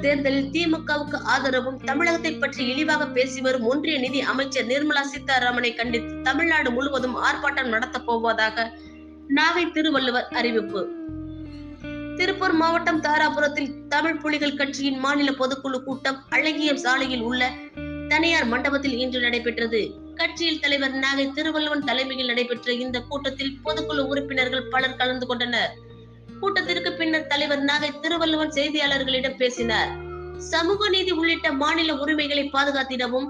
தேர்தலில் திமுகவுக்கு ஆதரவும் தமிழகத்தை பற்றி இழிவாக பேசி வரும் ஒன்றிய நிதி அமைச்சர் நிர்மலா சீதாராமனை கண்டித்து தமிழ்நாடு முழுவதும் ஆர்ப்பாட்டம் நடத்தப் போவதாக நாகை திருவள்ளுவர் அறிவிப்பு. திருப்பூர் மாவட்டம் தாராபுரத்தில் தமிழ் புலிகள் கட்சியின் மாநில பொதுக்குழு கூட்டம் அழகிய சாலையில் உள்ள தனியார் மண்டபத்தில் இன்று நடைபெற்றது. கட்சியில் தலைவர் நாகை திருவள்ளுவன் தலைமையில் நடைபெற்ற இந்த கூட்டத்தில் பொதுக்குழு உறுப்பினர்கள் பலர் கலந்து கொண்டனர். கூட்டத்திற்கு பின்னர் தலைவர் நாகை திருவள்ளுவன் செய்தியாளர்களிடம் பேசினார். சமூக நீதி உள்ளிட்ட மாநில உரிமைகளை பாதுகாத்திடவும்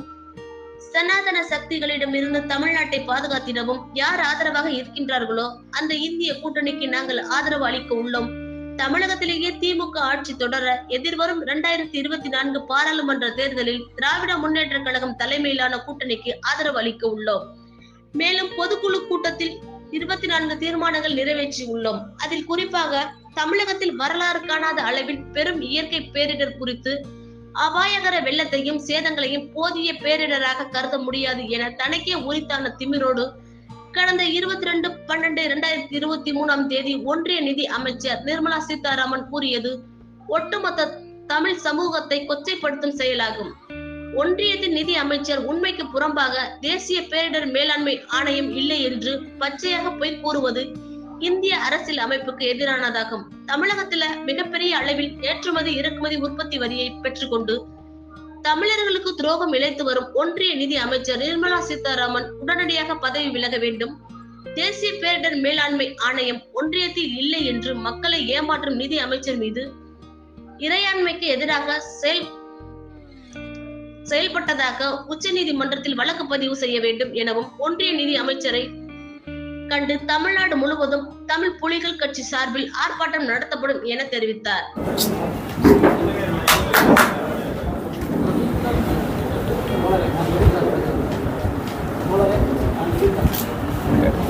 சனாதன சக்திகளிடம் இருந்து தமிழ்நாட்டை பாதுகாத்திடவும் யார் ஆதரவாக இருக்கின்றார்களோ அந்த இந்திய கூட்டணிக்கு நாங்கள் ஆதரவு அளிக்க உள்ளோம். தமிழகத்திலேயே திமுக ஆட்சி தொடர எதிர்வரும் இரண்டாயிரத்தி இருபத்தி நான்கு பாராளுமன்ற தேர்தலில் திராவிட முன்னேற்ற கழகம் தலைமையிலான கூட்டணிக்கு ஆதரவு அளிக்க உள்ளோம். மேலும் பொதுக்குழு கூட்டத்தில் இருபத்தி நான்கு தீர்மானங்கள் நிறைவேற்றி உள்ளோம். அதில் குறிப்பாக தமிழகத்தில் வரலாறு காணாத அளவில் பெரும் இயற்கை பேரிடர் குறித்து அபாயகர வெள்ளத்தையும் சேதங்களையும் போதிய பேரிடராக கருத முடியாது என தனக்கே உரித்தான திமிரோடு கடந்த இருபத்தி ரெண்டு பன்னெண்டு இரண்டாயிரத்தி இருபத்தி மூணாம் தேதி ஒன்றிய நிதி அமைச்சர் நிர்மலா சீதாராமன் கூறியது ஒட்டுமொத்த தமிழ் சமூகத்தை கொச்சைப்படுத்தும் செயலாகும். ஒன்றியத்தின் நிதி அமைச்சர் உண்மைக்கு புறம்பாக தேசிய பேரிடர் மேலாண்மை ஆணையம் இல்லை என்று பச்சையாக பொய் கூறுவது இந்திய அரசியல் அமைப்புக்கு எதிரானதாகும். தமிழகத்துல மிகப்பெரிய அளவில் ஏற்றுமதி இறக்குமதி உற்பத்தி வரியை பெற்றுக்கொண்டு தமிழர்களுக்கு துரோகம் இழைத்து வரும் ஒன்றிய நிதி அமைச்சர் நிர்மலா சீதாராமன் உடனடியாக பதவி விலக வேண்டும். தேசிய பேரிடர் மேலாண்மை ஆணையம் ஒன்றியத்தில் இல்லை என்று மக்களை ஏமாற்றும் நிதி அமைச்சர் மீது இறையாண்மைக்கு எதிராக செயல் செயல்பட்டதாக உச்ச நீதிமன்றத்தில் வழக்கு பதிவு செய்ய வேண்டும் எனவும் ஒன்றிய நிதி அமைச்சரை கண்டு தமிழ்நாடு முழுவதும் தமிழ் புலிகள் கட்சி சார்பில் ஆர்ப்பாட்டம் நடத்தப்படும் என தெரிவித்தார்.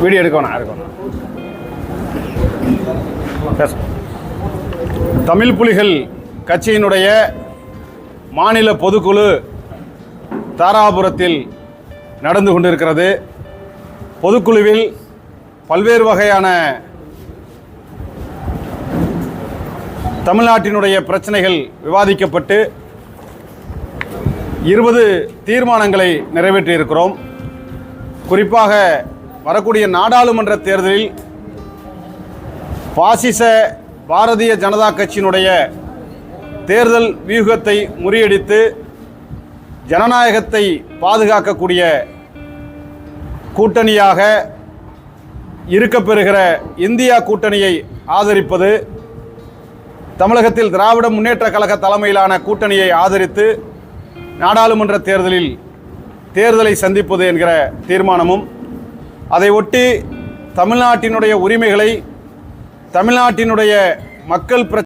வீடியோ எடுக்கணும் எடுக்கணும் தமிழ் புலிகள் கட்சியினுடைய மாநில பொதுக்குழு தாராபுரத்தில் நடந்து கொண்டிருக்கிறது. பொதுக்குழுவில் பல்வேறு வகையான தமிழ்நாட்டினுடைய பிரச்சனைகள் விவாதிக்கப்பட்டு இருபது தீர்மானங்களை நிறைவேற்றியிருக்கிறோம். குறிப்பாக வரக்கூடிய நாடாளுமன்ற தேர்தலில் பாசிச பாரதிய ஜனதா கட்சியினுடைய தேர்தல் வியூகத்தை முறியடித்து ஜனநாயகத்தை பாதுகாக்கக்கூடிய கூட்டணியாக இருக்கப்பெறுகிற இந்தியா கூட்டணியை ஆதரிப்பது தமிழகத்தில் திராவிட முன்னேற்ற கழக தலைமையிலான கூட்டணியை ஆதரித்து நாடாளுமன்ற தேர்தலில் தேர்தலை சந்திப்பது என்கிற தீர்மானமும் அதை ஒட்டி தமிழ்நாட்டினுடைய உரிமைகளை தமிழ்நாட்டினுடைய மக்கள் பிர